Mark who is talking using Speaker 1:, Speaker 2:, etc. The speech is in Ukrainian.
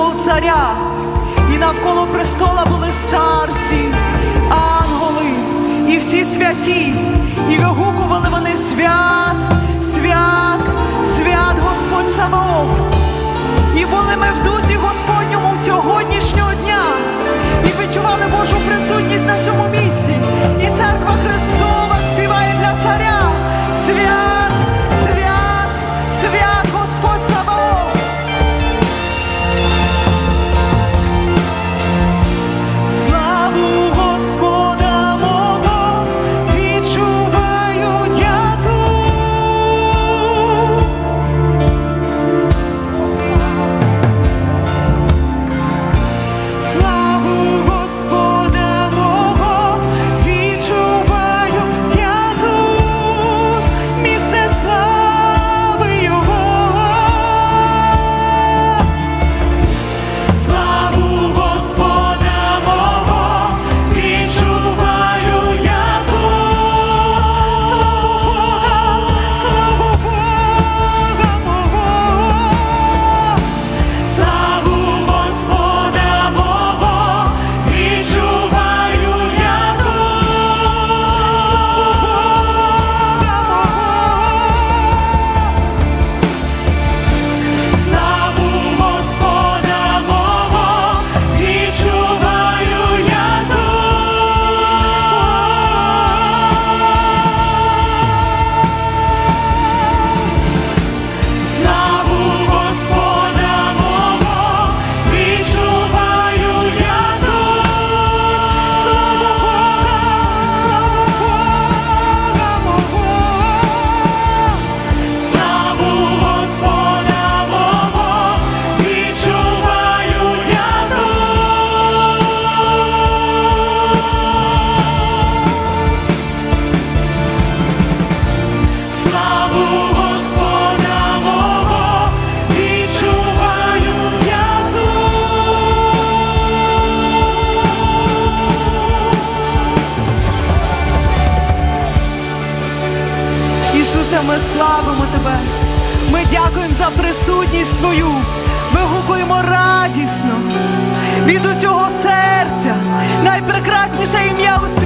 Speaker 1: престол царя, і навколо престола були. ми славимо Тебе, ми дякуємо за присутність Твою, ми гукуємо радісно від усього серця, найпрекрасніше ім'я. у